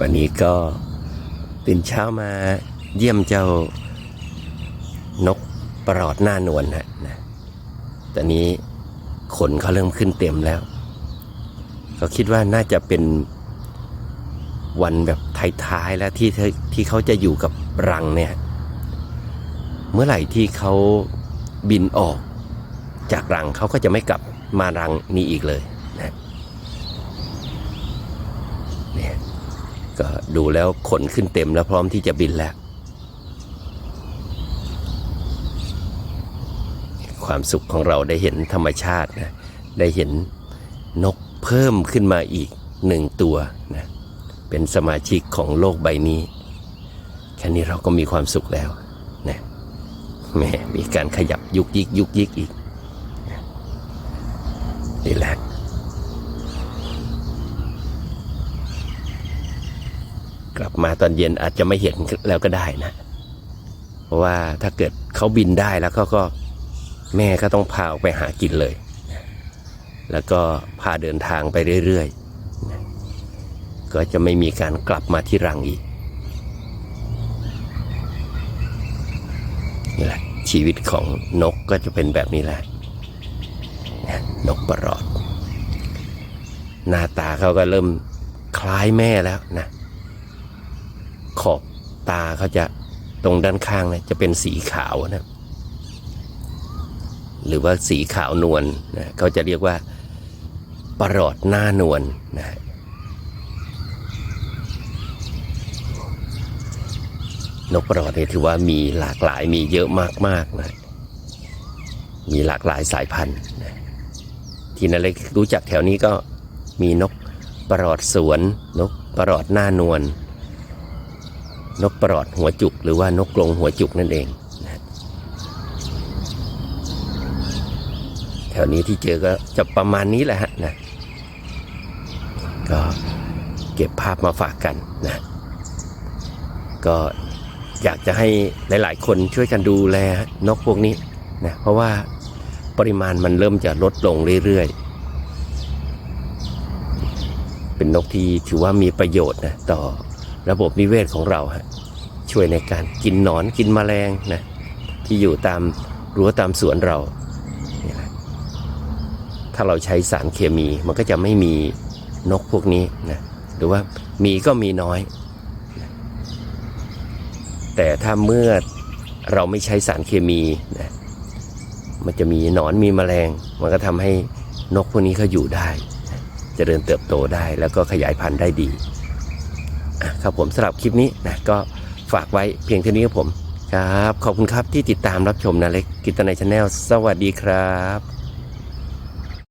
วันนี้ก็ตื่นเช้ามาเยี่ยมเจ้านกปลอดหน้านวลฮะนะตอนนี้ขนเขาเริ่มขึ้นเต็มแล้วก็คิดว่าน่าจะเป็นวันแบบท้ายๆแล้วที่ที่เขาจะอยู่กับรังเนี่ย เมื่อไหร่ที่เขาบินออกจากรังเขาก็จะไม่กลับมารังนี้อีกเลยนะเนี่ย ก็ดูแล้วขนขึ้นเต็มแล้วพร้อมที่จะบินแล้ว ความสุขของเราได้เห็นธรรมชาตินะได้เห็นนกเพิ่มขึ้นมาอีกหนึ่งตัวนะเป็นสมาชิกของโลกใบนี้ แค่นี้เราก็มีความสุขแล้วนะแม่มีการขยับยุกยิกยุกยิกอีกนะนี่แหละ กลับมาตอนเย็นอาจจะไม่เห็นแล้วก็ได้นะ เพราะว่าถ้าเกิดเขาบินได้แล้วก็ก็แม่ก็ต้องพาออกไปหากินเลย แล้วก็พาเดินทางไปเรื่อยๆ ก็จะไม่มีการกลับมาที่รังอีกนี่แหละชีวิตของนกก็จะเป็นแบบนี้แหละนกประหลอด หน้าตาเขาก็เริ่มคล้ายแม่แล้วนะ ตาเขาจะตรงด้านข้างเนี่ยจะเป็นสีขาวนะหรือว่าสีขาวนวลนะเขาจะเรียกว่าปลอดหน้านวลนะนกปลอดเนี่ยถือว่ามีหลากหลายมีเยอะมากๆนะมีหลากหลายสายพันธุ์นะที่นาเล็กรู้จักแถวนี้ก็มีนกปลอดสวน นกปลอดหน้านวล นกปลอดหัวจุก หรือว่านกกรงหัวจุกนั่นเองนะแถวนี้ที่เจอก็จะประมาณนี้แหละฮะนะก็เก็บภาพมาฝากกันนะก็อยากจะให้หลาย ๆ คนช่วยกันดูแลนกพวกนี้นะเพราะว่าปริมาณมันเริ่มจะลดลงเรื่อย ๆ เป็นนกที่ถือว่ามีประโยชน์นะต่อ ระบบนิเวศของเราฮะช่วยในการกินหนอนกินแมลงนะที่อยู่ตามรั้วตามสวนเราถ้าเราใช้สารเคมีมันก็จะไม่มีนกพวกนี้นะหรือว่ามีก็มีน้อย แต่ถ้าเมื่อเราไม่ใช้สารเคมีนะมันจะมีหนอนมีแมลง มันก็ทำให้นกพวกนี้เขาอยู่ได้นะเจริญเติบโตได้แล้วก็ขยายพันธุ์ได้ดี ครับผมสำหรับคลิปนี้นะก็ฝากไว้เพียงเท่านี้ครับผม ครับ ขอบคุณครับที่ติดตามรับชมนะเล็กกิตนายชาแนลสวัสดีครับ